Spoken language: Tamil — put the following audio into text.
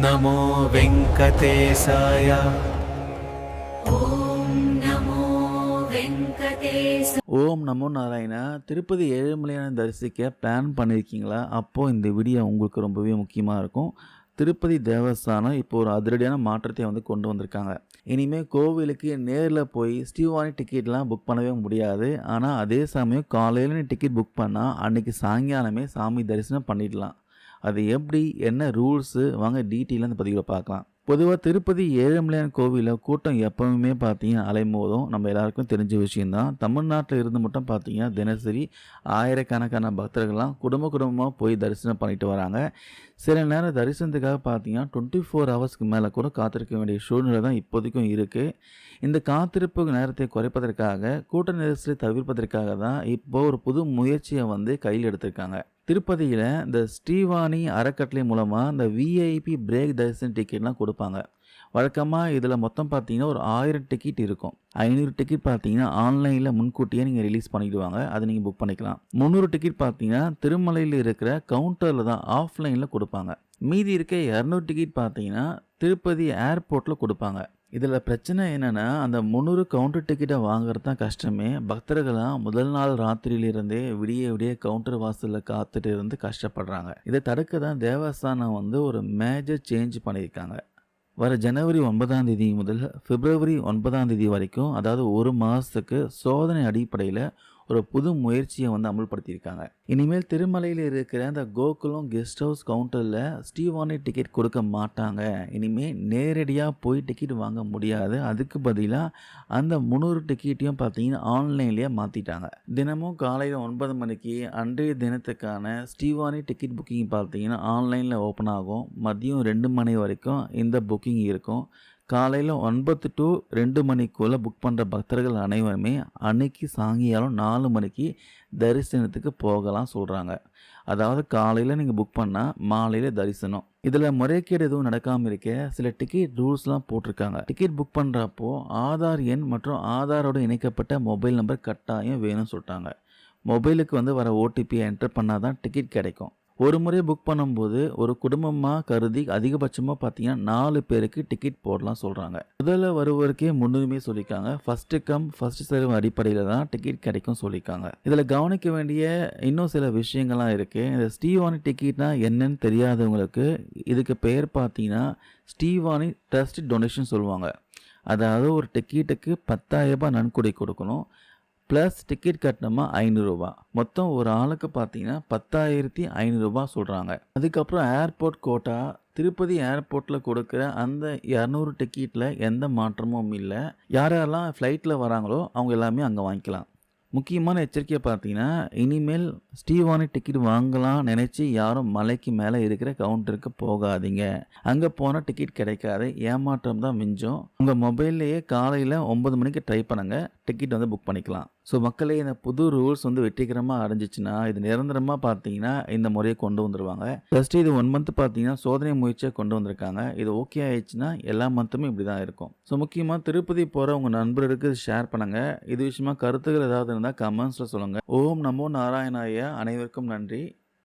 नमो वेङ्कटेशाय नमो वेङ्कटेश ஓம் நமோ நாராயணா திருப்பதி ஏழுமலையான தரிசிக்க பிளான் பண்ணியிருக்கீங்களா அப்போது இந்த வீடியோ உங்களுக்கு ரொம்பவே முக்கியமாக இருக்கும் திருப்பதி தேவஸ்தானம் இப்போ ஒரு அதிரடியான மாற்றத்தை வந்து கொண்டு வந்திருக்காங்க இனிமேல் கோவிலுக்கு நேரில் போய் ஸ்டீவானி டிக்கெட்லாம் புக் பண்ணவே முடியாது ஆனால் அதே சமயம் காலையில் நீ டிக்கெட் புக் பண்ணால் அன்றைக்கி சாயங்காலமே சாமி தரிசனம் பண்ணிடலாம் அது எப்படி என்ன ரூல்ஸு வாங்க டீட்டெயிலாக அந்த பதிவில் பார்க்கலாம். பொதுவாக திருப்பதி ஏழுமலையான் கோவிலில் கூட்டம் எப்பவுமே பார்த்தீங்கன்னா அலைமோதும். நம்ம எல்லாருக்கும் தெரிஞ்ச விஷயம்தான். தமிழ்நாட்டில் இருந்து மட்டும் பார்த்தீங்கன்னா தினசரி ஆயிரக்கணக்கான பக்தர்கள்லாம் குடும்ப குடும்பமாக போய் தரிசனம் பண்ணிட்டு வராங்க. சில நேரம் தரிசனத்துக்காக பார்த்தீங்கன்னா டுவெண்ட்டி ஃபோர் ஹவர்ஸ்க்கு மேலே கூட காத்திருக்க வேண்டிய சூழ்நிலை தான் இப்போதைக்கும் இருக்குது இந்த காத்திருப்பு நேரத்தை குறைப்பதற்காக கூட்ட நெரிசலை தவிர்ப்பதற்காக தான் இப்போ ஒரு புது முயற்சியை வந்து கையில் எடுத்திருக்காங்க. திருப்பதியில் இந்த ஸ்ரீவாணி அறக்கட்டளை மூலமாக இந்த விஐபி பிரேக் தரிசன டிக்கெட்லாம் கொடுப்பாங்க. வழக்கமாக இதில் மொத்தம் பார்த்தீங்கன்னா ஒரு ஆயிரம் டிக்கெட் இருக்கும். ஐநூறு டிக்கெட் பார்த்தீங்கன்னா ஆன்லைனில் முன்கூட்டியே நீங்கள் ரிலீஸ் பண்ணிடுவாங்க. அதை நீங்கள் புக் பண்ணிக்கலாம். முந்நூறு டிக்கெட் பார்த்தீங்கன்னா திருமலையில் இருக்கிற கவுண்டரில் தான் ஆஃப்லைனில் கொடுப்பாங்க. மீதி இருக்க இரநூறு டிக்கெட் பார்த்தீங்கன்னா திருப்பதி ஏர்போர்ட்டில் கொடுப்பாங்க. இதில் பிரச்சனை என்னென்னா அந்த முந்நூறு கவுண்டர் டிக்கெட்டை வாங்குறது தான் கஷ்டமே. பக்தர்களாம் முதல் நாள் ராத்திரியிலிருந்தே விடிய விடிய கவுண்டர் வாசலில் காத்துட்டு இருந்து கஷ்டப்படுறாங்க. இதை தடுக்க தான் தேவஸ்தானம் வந்து ஒரு மேஜர் சேஞ்ச் பண்ணியிருக்காங்க. வர ஜனவரி ஒன்பதாம் தேதி முதல் பிப்ரவரி ஒன்பதாம் தேதி வரைக்கும் அதாவது ஒரு மாதத்துக்கு சோதனை அடிப்படையில் ஒரு புது முயற்சியை வந்து அமல்படுத்தியிருக்காங்க. இனிமேல் திருமலையில் இருக்கிற அந்த கோகுலம் கெஸ்ட் ஹவுஸ் கவுண்டரில் ஸ்டீவானி டிக்கெட் கொடுக்க மாட்டாங்க. இனிமேல் நேரடியாக போய் டிக்கெட் வாங்க முடியாது. அதுக்கு பதிலாக அந்த முந்நூறு டிக்கெட்டையும் பார்த்தீங்கன்னா ஆன்லைன்லேயே மாற்றிட்டாங்க தினமும் காலையில் ஒன்பது மணிக்கு அன்றைய தினத்துக்கான ஸ்டீவானி டிக்கெட் புக்கிங் பார்த்தீங்கன்னா ஆன்லைனில் ஓப்பன் ஆகும். மதியம் ரெண்டு மணி வரைக்கும் இந்த புக்கிங் இருக்கும். காலையில் ஒன்பது டு ரெண்டு மணிக்குள்ளே புக் பண்ணுற பக்தர்கள் அனைவருமே அன்னைக்கு சாயங்காலம் நாலு மணிக்கு தரிசனத்துக்கு போகலாம் சொல்கிறாங்க அதாவது காலையில் நீங்கள் புக் பண்ணால் மாலையில் தரிசனம். இதில் முறைகேடு எதுவும் நடக்காமல் இருக்க சில டிக்கெட் ரூல்ஸ்லாம் போட்டிருக்காங்க. டிக்கெட் புக் பண்ணுறப்போ ஆதார் எண் மற்றும் ஆதாரோடு இணைக்கப்பட்ட மொபைல் நம்பர் கட்டாயம் வேணும்னு சொல்லிட்டாங்க. மொபைலுக்கு வந்து வர ஓடிபியை என்டர் பண்ணால் தான் டிக்கெட் கிடைக்கும். ஒரு முறை புக் பண்ணும்போது ஒரு குடும்பமாக கருதி அதிகபட்சமாக பார்த்தீங்கன்னா நாலு பேருக்கு டிக்கெட் போடலாம் சொல்கிறாங்க முதல்ல வருவருக்கே முன்னுரிமை சொல்லியிருக்காங்க. ஃபஸ்ட்டு கம் ஃபஸ்ட் சர்வ் அடிப்படையில் தான் டிக்கெட் கிடைக்கும் சொல்லியிருக்காங்க. இதில் கவனிக்க வேண்டிய இன்னும் சில விஷயங்கள்லாம் இருக்குது இந்த ஸ்டீவானி டிக்கெட்னா என்னன்னு தெரியாதவங்களுக்கு இதுக்கு பெயர் பார்த்தீங்கன்னா ஸ்டீவானி ட்ரஸ்ட் டொனேஷன் சொல்லுவாங்க. அதாவது ஒரு டிக்கெட்டுக்கு பத்தாயிரம் ரூபாய் நன்கொடை கொடுக்கணும். ப்ளஸ் டிக்கெட் கட்டணமாக ஐநூறுரூவா மொத்தம் ஒரு ஆளுக்கு பார்த்தீங்கன்னா பத்தாயிரத்தி ஐநூறுரூவா சொல்கிறாங்க அதுக்கப்புறம் ஏர்போர்ட் கோட்டா திருப்பதி ஏர்போர்ட்டில் கொடுக்குற அந்த இரநூறு டிக்கெட்டில் எந்த மாற்றமும் இல்லை. யார் யாரெல்லாம் ஃப்ளைட்டில் வராங்களோ அவங்க எல்லாமே அங்கே வாங்கிக்கலாம். முக்கியமான எச்சரிக்கையை பார்த்தீங்கன்னா இனிமேல் ஸ்டீவானி டிக்கெட் வாங்கலாம் நினச்சி யாரும் மலைக்கு மேலே இருக்கிற கவுண்டருக்கு போகாதீங்க. அங்கே போனால் டிக்கெட் கிடைக்காது. ஏமாற்றம் தான் மிஞ்சும். உங்கள் மொபைல்லையே காலையில் ஒம்பது மணிக்கு ட்ரை பண்ணுங்கள் டிக்கெட் வந்து புக் பண்ணிக்கலாம். ஸோ மக்களே இந்த புது ரூல்ஸ் வந்து வெற்றிகரமாக அடைஞ்சிச்சுன்னா இது நிரந்தரமாக பார்த்தீங்கன்னா இந்த முறையை கொண்டு வந்துருவாங்க. ஃபஸ்ட்டு இது ஒன் மந்த் பார்த்தீங்கன்னா சோதனை முயற்சியை கொண்டு வந்திருக்காங்க. இது ஓகே ஆயிடுச்சுன்னா எல்லா மந்த்துமே இப்படி தான் இருக்கும். ஸோ முக்கியமாக திருப்பதி போகிற உங்கள் நண்பர்களுக்கு ஷேர் பண்ணுங்கள் இது விஷயமா கருத்துக்கள் ஏதாவது இருந்தால் கமெண்ட்ஸில் சொல்லுங்கள் ஓம் நமோ நாராயணாயா அனைவருக்கும் நன்றி.